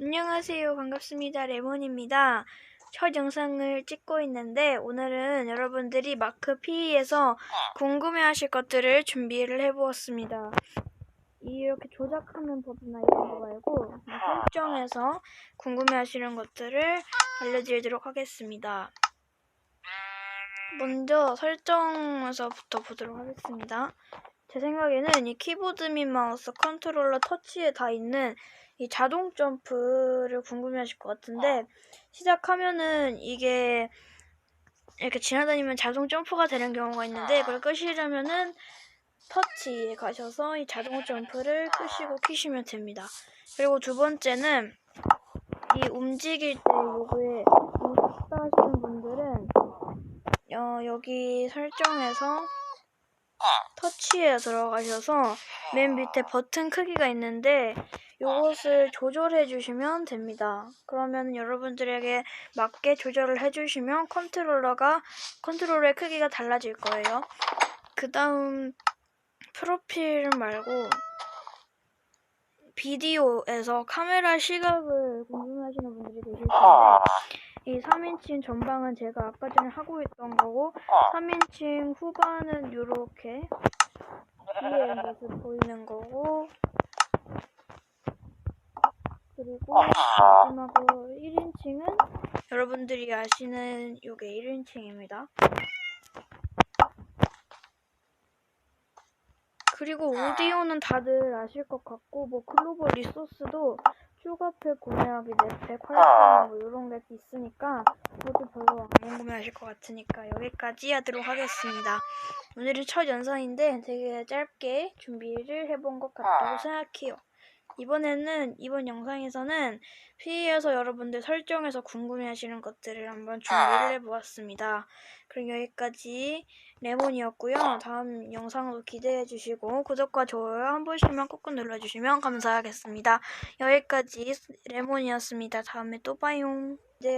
안녕하세요. 반갑습니다. 레몬입니다. 첫 영상을 찍고 있는데 오늘은 여러분들이 마크 P에서 궁금해하실 것들을 준비를 해보았습니다. 이렇게 조작하는 법이나 이런 거 말고 설정에서 궁금해하시는 것들을 알려드리도록 하겠습니다. 먼저 설정에서부터 보도록 하겠습니다. 제 생각에는 이 키보드 및 마우스 컨트롤러 터치에 다 있는 이 자동 점프를 궁금해 하실 것 같은데 시작하면은 이게 이렇게 지나다니면 자동 점프가 되는 경우가 있는데 그걸 끄시려면은 터치에 가셔서 이 자동 점프를 끄시고 키시면 됩니다. 그리고 두 번째는 이 움직일 때 요거에 무섭다 하시는 분들은 어, 여기 설정에서 터치에 들어가셔서 맨 밑에 버튼 크기가 있는데 이것을 조절해 주시면 됩니다. 그러면 여러분들에게 맞게 조절을 해 주시면 컨트롤러가 컨트롤러의 크기가 달라질 거예요. 그 다음 프로필 말고 비디오에서 카메라 시각을 궁금해하시는 분들이 계실 텐데 이 3인칭 전방은 제가 아까 전에 하고 있던 거고 3인칭 후반은 이렇게 뒤에 모습 보이는 거고 그리고 마지막으로 1인칭은 여러분들이 아시는 요게 1인칭입니다. 그리고 오디오는 다들 아실 것 같고 뭐 글로벌 리소스도 추가팩 구매하기 넷팩 활성 뭐 이런 게 있으니까 그것도 별로 안 궁금해하실 것 같으니까 여기까지 하도록 하겠습니다. 오늘은 첫 영상인데 되게 짧게 준비를 해본 것 같다고 생각해요. 이번에는 이번 영상에서는 P에서 여러분들 설정에서 궁금해하시는 것들을 한번 준비를 해보았습니다. 그럼 여기까지 레몬이었고요. 다음 영상도 기대해주시고 구독과 좋아요 한 번씩만 꾹꾹 눌러주시면 감사하겠습니다. 여기까지 레몬이었습니다. 다음에 또 봐요. 네.